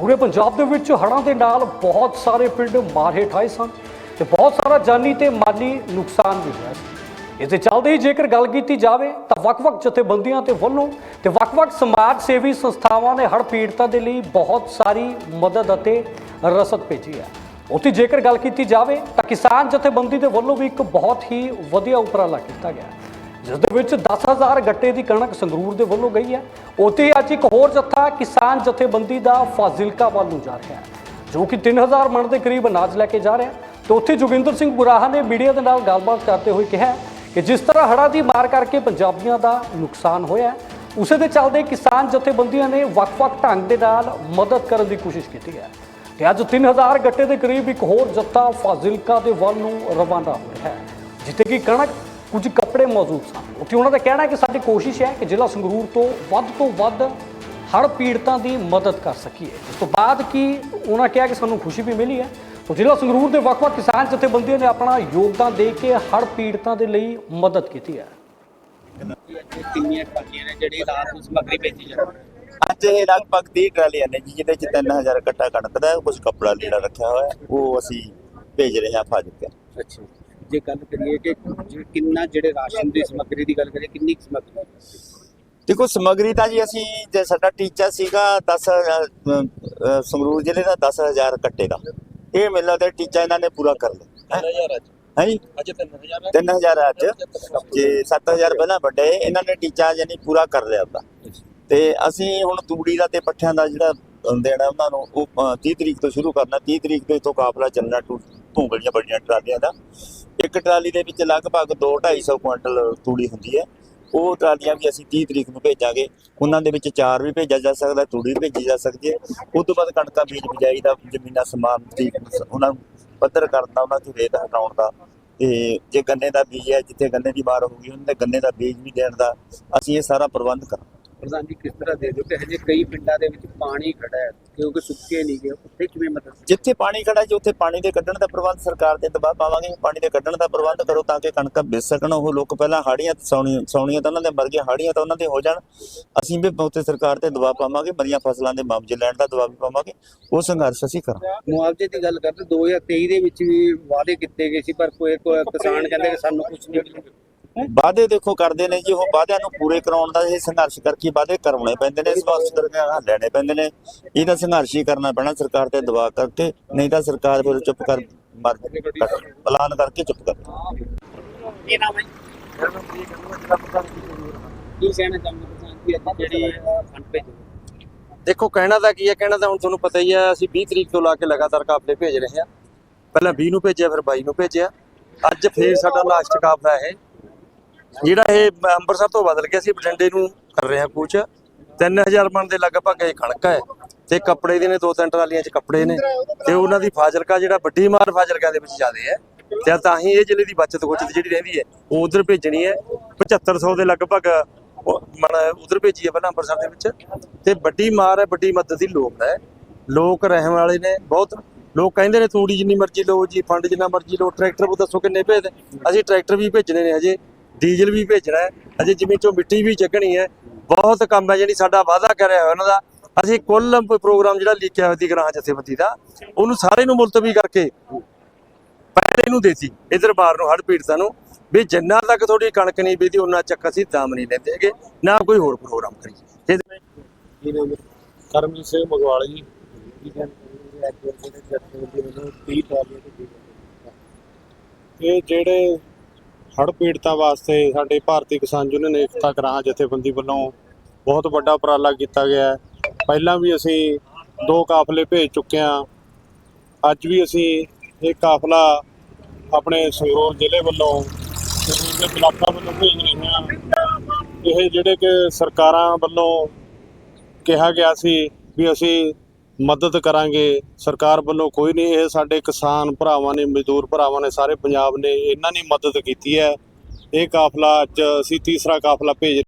ਪੂਰੇ ਪੰਜਾਬ ਦੇ ਵਿੱਚ ਹੜ੍ਹਾਂ ਦੇ ਨਾਲ ਬਹੁਤ ਸਾਰੇ ਪਿੰਡ ਮਾਰ ਹੇਠ ਆਏ ਸਨ ਤੇ ਬਹੁਤ ਸਾਰਾ ਜਾਨੀ ਤੇ ਮਾਲੀ ਨੁਕਸਾਨ ਵੀ ਹੋਇਆ ਸੀ। ਇਸ ਦੇ ਚੱਲਦੇ ਹੀ ਜੇਕਰ ਗੱਲ ਕੀਤੀ ਜਾਵੇ ਤਾਂ ਵੱਖ-ਵੱਖ ਜਥੇਬੰਦੀਆਂ ਤੇ ਵੱਲੋਂ ਤੇ ਵੱਖ-ਵੱਖ ਸਮਾਜ ਸੇਵੀ ਸੰਸਥਾਵਾਂ ਨੇ ਹੜ੍ਹ ਪੀੜਤਾਂ ਦੇ ਲਈ ਬਹੁਤ ਸਾਰੀ ਮਦਦ ਅਤੇ ਰਸਦ ਭੇਜੀ ਹੈ। ਉੱਥੇ ਜੇਕਰ ਗੱਲ ਕੀਤੀ ਜਾਵੇ ਤਾਂ ਕਿਸਾਨ ਜਥੇਬੰਦੀ ਦੇ ਵੱਲੋਂ ਵੀ ਇੱਕ ਬਹੁਤ ਹੀ ਵਧੀਆ ਉਪਰਾਲਾ ਕੀਤਾ ਗਿਆ ਜਿਸ ਦੇ ਵਿੱਚ 10000 ਗੱਟੇ ਦੀ ਕਣਕ ਸੰਗਰੂਰ ਦੇ ਵੱਲੋਂ ਗਈ ਹੈ। ਉੱਥੇ ਅੱਜ ਇੱਕ ਹੋਰ ਜੱਥਾ ਕਿਸਾਨ ਜਥੇਬੰਦੀ ਦਾ ਫਾਜ਼ਿਲਕਾ ਵੱਲ ਨੂੰ ਜਾ ਰਿਹਾ ਹੈ, ਜੋ ਕਿ 3000 ਮਣ ਦੇ ਕਰੀਬ ਅਨਾਜ ਲੈ ਕੇ ਜਾ ਰਿਹਾ ਹੈ। ਤੇ ਉੱਥੇ ਜੋਗਿੰਦਰ ਸਿੰਘ ਗੁਰਾਹਾ ਨੇ ਮੀਡੀਆ ਦੇ ਨਾਲ ਗੱਲਬਾਤ ਕਰਦੇ ਹੋਏ ਕਿਹਾ ਕਿ ਜਿਸ ਤਰ੍ਹਾਂ ਹੜ੍ਹਾਂ ਦੀ ਮਾਰ ਕਰਕੇ ਪੰਜਾਬੀਆਂ ਦਾ ਨੁਕਸਾਨ ਹੋਇਆ ਉਸੇ ਦੇ ਚੱਲਦੇ ਕਿਸਾਨ ਜਥੇਬੰਦੀਆਂ ਨੇ ਵੱਖ-ਵੱਖ ਢੰਗ ਦੇ ਨਾਲ ਮਦਦ ਕਰਨ ਦੀ ਕੋਸ਼ਿਸ਼ ਕੀਤੀ ਹੈ। ਤੇ ਅੱਜ 3000 ਗੱਟੇ ਦੇ ਕਰੀਬ ਇੱਕ ਹੋਰ ਜੱਥਾ ਫਾਜ਼ਿਲਕਾ ਦੇ ਵੱਲ ਨੂੰ ਰਵਾਨਾ ਹੋ ਰਿਹਾ ਹੈ, ਜਿੱਥੇ ਕਿ ਕਣਕ ਕੁਝ ਕੱਪੜੇ ਮੌਜੂਦ ਸਨ। ਉੱਥੇ ਉਹਨਾਂ ਦਾ ਕਹਿਣਾ ਹੈ ਕਿ ਸਾਡੀ ਕੋਸ਼ਿਸ਼ ਹੈ ਕਿ ਜ਼ਿਲ੍ਹਾ ਸੰਗਰੂਰ ਤੋਂ ਵੱਧ ਤੋਂ ਵੱਧ ਹੜ੍ਹ ਪੀੜਤਾਂ ਦੀ ਮਦਦ ਕਰ ਸਕੀਏ। ਇਸ ਤੋਂ ਬਾਅਦ ਕੀ ਉਹਨਾਂ ਕਿਹਾ ਕਿ ਸਾਨੂੰ ਖੁਸ਼ੀ ਵੀ ਮਿਲੀ ਹੈ। ਤਾਂ ਜ਼ਿਲ੍ਹਾ ਸੰਗਰੂਰ ਦੇ ਵੱਖ-ਵੱਖ ਕਿਸਾਨ ਜਥੇਬੰਦੀਆਂ ਨੇ ਆਪਣਾ ਯੋਗਦਾਨ ਦੇ ਕੇ ਹੜ੍ਹ ਪੀੜਤਾਂ ਦੇ ਲਈ ਮਦਦ ਕੀਤੀ ਹੈ। ਕਿੰਨੀਆਂ ਟਰਾਲੀਆਂ ਨੇ ਜਿਹੜੀ ਰਾਤ ਨੂੰ ਸਮੱਗਰੀ ਭੇਜੀ ਅੱਜ ਇਹ ਲਗਭਗ 30 ਟਰਾਲੀਆਂ ਨੇ ਜੀ ਜਿਹਦੇ ਚ 3000 ਕੱਟਾ ਕਣਕ ਦਾ ਕੁਝ ਕੱਪੜਾ ਲੀੜਾ ਰੱਖਿਆ ਹੋਇਆ ਉਹ ਅਸੀਂ ਭੇਜ ਰਹੇ ਹਾਂ ਫਾਜ਼ਿਲਕਾ। ਅੱਛਾ ਜੇ ਗੱਲ ਕਰੀਏ ਕਿ ਕਿੰਨਾ ਜਿਹੜੇ ਰਾਸ਼ਨ ਦੀ ਸਮੱਗਰੀ ਦੀ ਗੱਲ ਕਰੀਏ ਕਿੰਨੀ ਸਮੱਗਰੀ ਦੇਖੋ ਸਮਗਰੀ ਤਾਂ ਜੀ ਅਸੀਂ ਜੇ ਸਾਡਾ ਟੀਚਾ ਸੀਗਾ 10 ਸੰਗਰੂਰ ਜ਼ਿਲ੍ਹੇ ਦਾ 10000 ਕੱਟੇ ਦਾ। ਇਹ ਮੇਲਾ ਤੇ ਟੀਚਾ ਇਹਨਾਂ ਨੇ ਪੂਰਾ ਕਰ ਲਿਆ। 3000 ਅੱਜ। ਹੈ ਜੀ? ਅੱਜ 3000 3000 ਅੱਜ। ਜੇ 7000 ਪਹਿਲਾਂ ਵੱਡੇ ਇਹਨਾਂ ਨੇ ਟੀਚਾ ਯਾਨੀ ਪੂਰਾ ਕਰ ਲਿਆ ਉਹਦਾ ਤੇ ਅਸੀਂ ਹੁਣ ਤੂੜੀ ਦਾ ਤੇ ਪੱਠਿਆਂ ਦਾ ਜਿਹੜਾ ਦੇਣਾ ਉਹਨਾਂ ਨੂੰ ਉਹ ਅ, 30 ਤਰੀਕ ਤੋਂ ਸ਼ੁਰੂ ਕਰਨਾ। 30 ਤਰੀਕ ਤੋਂ ਇਥੋਂ ਕਾਫਲਾ ਚੱਲਣਾ ਟੂ ਭੂੰਗਲੀਆਂ ਬੜੀਆਂ ਟਰਾਲੀਆਂ ਦਾ। ਇੱਕ ਟਰਾਲੀ ਦੇ ਵਿੱਚ ਲਗਭਗ 2 250 ਕੁਇੰਟਲ ਤੂੜੀ ਹੁੰਦੀ ਹੈ। ਉਹ ਟਰਾਲੀਆਂ ਵੀ ਅਸੀਂ 30 ਤਰੀਕ ਨੂੰ ਭੇਜਾਂਗੇ। ਉਹਨਾਂ ਦੇ ਵਿੱਚ ਚਾਰ ਵੀ ਭੇਜਿਆ ਜਾ ਸਕਦਾ, ਤੂੜੀ ਵੀ ਭੇਜੀ ਜਾ ਸਕਦੀ ਹੈ। ਉਸ ਤੋਂ ਬਾਅਦ ਕਣਕਾਂ ਬੀਜ ਬਿਜਾਈ ਦਾ, ਜ਼ਮੀਨਾਂ ਸਮਾਨ ਦੀ ਉਹਨਾਂ ਨੂੰ ਪੱਧਰ ਕਰਨ ਦਾ, ਉਹਨਾਂ ਦੀ ਰੇਤ ਹਟਾਉਣ ਦਾ। ਤੇ ਜੇ ਗੰਨੇ ਦਾ ਬੀਜ ਹੈ, ਜਿੱਥੇ ਗੰਨੇ ਦੀ ਮਾਰ ਹੋਊਗੀ ਉਹਨਾਂ ਦੇ ਗੰਨੇ ਦਾ ਬੀਜ ਵੀ ਦੇਣ ਦਾ, ਅਸੀਂ ਇਹ ਸਾਰਾ ਪ੍ਰਬੰਧ ਕਰਾਂਗੇ। ਪ੍ਰਧਾਨ ਜੀ ਕਿਸ ਤਰ੍ਹਾਂ ਦੇ ਕਿ ਹਜੇ ਕਈ ਪਿੰਡਾਂ ਦੇ ਵਿੱਚ ਪਾਣੀ ਖੜਾ ਹੈ ਕਿਉਂਕਿ ਸੁੱਕੇ ਨਹੀਂ ਗਏ ਉੱਥੇ ਕਿਵੇਂ ਮਦਦ ਜਿੱਥੇ ਪਾਣੀ ਖੜਾ ਜੀ ਉੱਥੇ ਪਾਣੀ ਦੇ ਕੱਢਣ ਦਾ ਪ੍ਰਬੰਧ ਸਰਕਾਰ ਦੇ ਦਬਾਅ ਪਾਵਾਂਗੇ ਪਾਣੀ ਦੇ ਕੱਢਣ ਦਾ ਪ੍ਰਬੰਧ ਕਰੋ ਤਾਂ ਕਿ ਕਣਕਾਂ ਵਿਕ ਸਕਣ ਉਹ ਲੋਕ ਪਹਿਲਾਂ ਹਾੜੀਆਂ ਸੌਣੀਆਂ ਸੌਣੀਆਂ ਤਾਂ ਉਹਨਾਂ ਦੇ ਮਰ ਗਈਆਂ ਹਾੜੀਆਂ ਤਾਂ ਉਹਨਾਂ ਦੇ ਹੋ ਜਾਣ ਅਸੀਂ ਵੀ ਉੱਥੇ ਸਰਕਾਰ ਤੇ ਦਬਾਅ ਪਾਵਾਂਗੇ ਮਰੀਆਂ ਫਸਲਾਂ ਦੇ ਮੁਆਵਜ਼ੇ ਲੈਣ ਦਾ ਦਬਾਅ ਵੀ ਪਾਵਾਂਗੇ ਉਹ ਸੰਘਰਸ਼ ਅਸੀਂ ਕਰਾਂਗੇ। ਮੁਆਵਜ਼ੇ ਦੀ ਗੱਲ ਕਰਦੇ 2023 ਦੇ ਵਿੱਚ ਵੀ ਵਾਅਦੇ ਕੀਤੇ ਗਏ ਸੀ ਪਰ ਕੋਈ ਕੋਈ ਕਿਸਾਨ ਕਹਿੰਦੇ ਕਿ ਸਾਨੂੰ ਕੁਝ ਨਹੀਂ ਮਿਲਿਆ। ਵਾਅਦੇ ਦੇਖੋ ਕਰਦੇ ਨੇ ਜੀ ਉਹ ਵਾਅਦਿਆਂ ਨੂੰ ਪੂਰੇ ਕਰਾਉਣ ਦਾ ਇਹ ਸੰਘਰਸ਼ ਕਰਕੇ ਵਾਅਦੇ ਕਰਵਾਉਣੇ ਪੈਂਦੇ ਨੇ ਸੰਘਰਸ਼ ਕਰਕੇ ਲੈਣੇ ਪੈਂਦੇ ਨੇ। ਇਹਦਾ ਸੰਘਰਸ਼ ਹੀ ਕਰਨਾ ਪੈਣਾ ਸਰਕਾਰ ਤੇ ਦਬਾਅ ਕਰਕੇ ਨਹੀਂ ਤਾਂ ਸਰਕਾਰ ਫਿਰ ਚੁੱਪ ਕਰ ਮਰ ਐਲਾਨ ਕਰਕੇ ਚੁੱਪ ਕਰ। ਕੀ ਨਾਮ ਹੈ ਕੀ ਕਹਿਣਾ ਚਾਹੁੰਦੇ ਕਿਸਾਨ ਜੀ ਅੱਜ ਜਿਹੜੀ ਫੰਡ ਭੇਜੇ। ਦੇਖੋ ਕਹਿਣਾ ਤਾਂ ਕੀ ਹੈ ਕਹਿਣਾ ਤਾਂ ਹੁਣ ਤੁਹਾਨੂੰ ਪਤਾ ਹੀ ਹੈ ਅਸੀਂ 20 ਤਰੀਕ ਤੋਂ ਲਾ ਕੇ ਲਗਾਤਾਰ ਕਾਫਲੇ ਭੇਜ ਰਹੇ ਹਾਂ। ਪਹਿਲਾਂ 20 ਨੂੰ ਭੇਜਿਆ ਫਿਰ 22 ਨੂੰ ਭੇਜਿਆ। ਅੱਜ ਫੇਰ ਸਾਡਾ ਲਾਸਟ ਕਾਫਲਾ ਹੈ ਜਿਹੜਾ ਇਹ ਅੰਮ੍ਰਿਤਸਰ ਤੋਂ ਬਦਲ ਗਿਆ ਸੀ ਬਠਿੰਡੇ ਨੂੰ ਕਰ ਰਹੇ ਹਾਂ ਕੂਚ। 3000 ਮਣ ਦੇ ਲਗਭਗ ਇਹ ਕਣਕ ਹੈ ਤੇ ਕੱਪੜੇ ਦੇ ਨੇ ਦੋ ਤਿੰਨ ਟਰਾਲੀਆਂ 'ਚ ਕੱਪੜੇ ਨੇ ਤੇ ਉਹਨਾਂ ਦੀ ਫਾਜ਼ਿਲਕਾ ਜਿਹੜਾ ਵੱਡੀ ਮਾਰ ਫਾਜ਼ਿਲਕਾ ਦੇ ਵਿੱਚ ਜ਼ਿਆਦੇ ਹੈ ਤੇ ਤਾਂ ਹੀ ਇਹ ਜ਼ਿਲ੍ਹੇ ਦੀ ਬਚਤ ਗੁੱਚਤ ਜਿਹੜੀ ਰਹਿੰਦੀ ਹੈ, ਉਹ ਉਧਰ ਭੇਜਣੀ ਹੈ। 7500 ਦੇ ਲਗਭਗ ਉਹ ਮਣ ਉਧਰ ਭੇਜੀ ਹੈ ਪਹਿਲਾਂ ਅੰਮ੍ਰਿਤਸਰ ਦੇ ਵਿੱਚ। ਤੇ ਵੱਡੀ ਮਾਰ ਹੈ, ਵੱਡੀ ਮਦਦ ਦੀ ਲੋਕ ਹੈ। ਲੋਕ ਰਹਿਣ ਵਾਲੇ ਨੇ ਬਹੁਤ, ਲੋਕ ਕਹਿੰਦੇ ਨੇ ਤੂੜੀ ਜਿੰਨੀ ਮਰਜ਼ੀ ਲਓ ਜੀ, ਫੰਡ ਜਿੰਨਾ ਮਰਜ਼ੀ ਲਓ, ਟਰੈਕਟਰ ਉਹ ਦੱਸੋ ਕਿੰਨੇ ਭੇਜਦੇ। ਅਸੀਂ ਟਰੈਕਟਰ ਵੀ ਭੇਜਣੇ ਨੇ ਹਜੇ। ਡੀਜ਼ਲ ਵੀ ਭੇਜਣਾ ਹੈ, ਹਜੇ ਜਿਵੇਂ ਚੋਂ ਮਿੱਟੀ ਵੀ ਚੱਕਣੀ ਹੈ। ਬਹੁਤ ਕੰਮ ਹੈ ਜਿਹੜੀ ਸਾਡਾ ਵਾਅਦਾ ਕਰਿਆ ਹੋਇਆ ਉਹਨਾਂ ਦਾ। ਅਸੀਂ ਕੁੱਲ ਪ੍ਰੋਗਰਾਮ ਜਿਹੜਾ ਲਿਖਿਆ ਹੋਇਆ ਸੀ ਗ੍ਰਾਹ ਜਥੇਬੰਦੀ ਦਾ, ਉਹਨੂੰ ਸਾਰੇ ਨੂੰ ਮੁਲਤਵੀ ਕਰਕੇ ਪਹਿਲੇ ਨੂੰ ਦੇਤੀ, ਇਧਰ ਬਾਹਰ ਨੂੰ ਹੜ ਪੀੜਤਾਂ ਨੂੰ, ਵੀ ਜਿੰਨਾ ਤੱਕ ਤੁਹਾਡੀ ਕਣਕ ਨਹੀਂ ਬੀਜਦੀ ਉਹਨਾਂ ਚੱਕ ਅਸੀਂ ਦਾਮ ਨਹੀਂ ਲੈਂਦੇ ਹੈਗੇ, ਨਾ ਕੋਈ ਹੋਰ ਪ੍ਰੋਗਰਾਮ ਕਰੀਏ। ਕਰਮਜੀਤ ਸਿੰਘ ਮਗਵਾਲ ਜੀ। ਇਹ ਜਿਹੜੇ ਹੜ੍ਹ ਪੀੜਤਾਂ ਵਾਸਤੇ ਸਾਡੇ ਭਾਰਤੀ ਕਿਸਾਨ ਯੂਨੀਅਨ ਏਕਤਾ ਗ੍ਰਾਹ ਜਥੇਬੰਦੀ ਵੱਲੋਂ ਬਹੁਤ ਵੱਡਾ ਉਪਰਾਲਾ ਕੀਤਾ ਗਿਆ ਹੈ। ਪਹਿਲਾਂ ਵੀ ਅਸੀਂ ਦੋ ਕਾਫਲੇ ਭੇਜ ਚੁੱਕੇ ਹਾਂ। ਅੱਜ ਵੀ ਅਸੀਂ ਇਹ ਕਾਫਲਾ ਆਪਣੇ ਸੰਗਰੂਰ ਜ਼ਿਲ੍ਹੇ ਵੱਲੋਂ, ਸੰਗਰੂਰ ਦੇ ਬਲਾਕਾਂ ਵੱਲੋਂ ਭੇਜ ਰਹੇ ਹਾਂ। ਇਹ ਜਿਹੜੇ ਕਿ ਸਰਕਾਰਾਂ ਵੱਲੋਂ ਕਿਹਾ ਗਿਆ ਸੀ ਵੀ ਅਸੀਂ ਮਦਦ ਕਰਾਂਗੇ। ਸਰਕਾਰ ਵੱਲੋਂ ਕੋਈ ਨਹੀਂ, ਇਹ ਸਾਡੇ ਕਿਸਾਨ ਭਰਾਵਾਂ ਨੇ, ਮਜ਼ਦੂਰ ਭਰਾਵਾਂ ਨੇ, ਸਾਰੇ ਪੰਜਾਬ ਨੇ ਇਹਨਾਂ ਨੇ ਮਦਦ ਕੀਤੀ ਹੈ। ਇਹ ਕਾਫਲਾ ਅੱਜ ਅਸੀਂ ਤੀਸਰਾ ਕਾਫਲਾ ਭੇਜ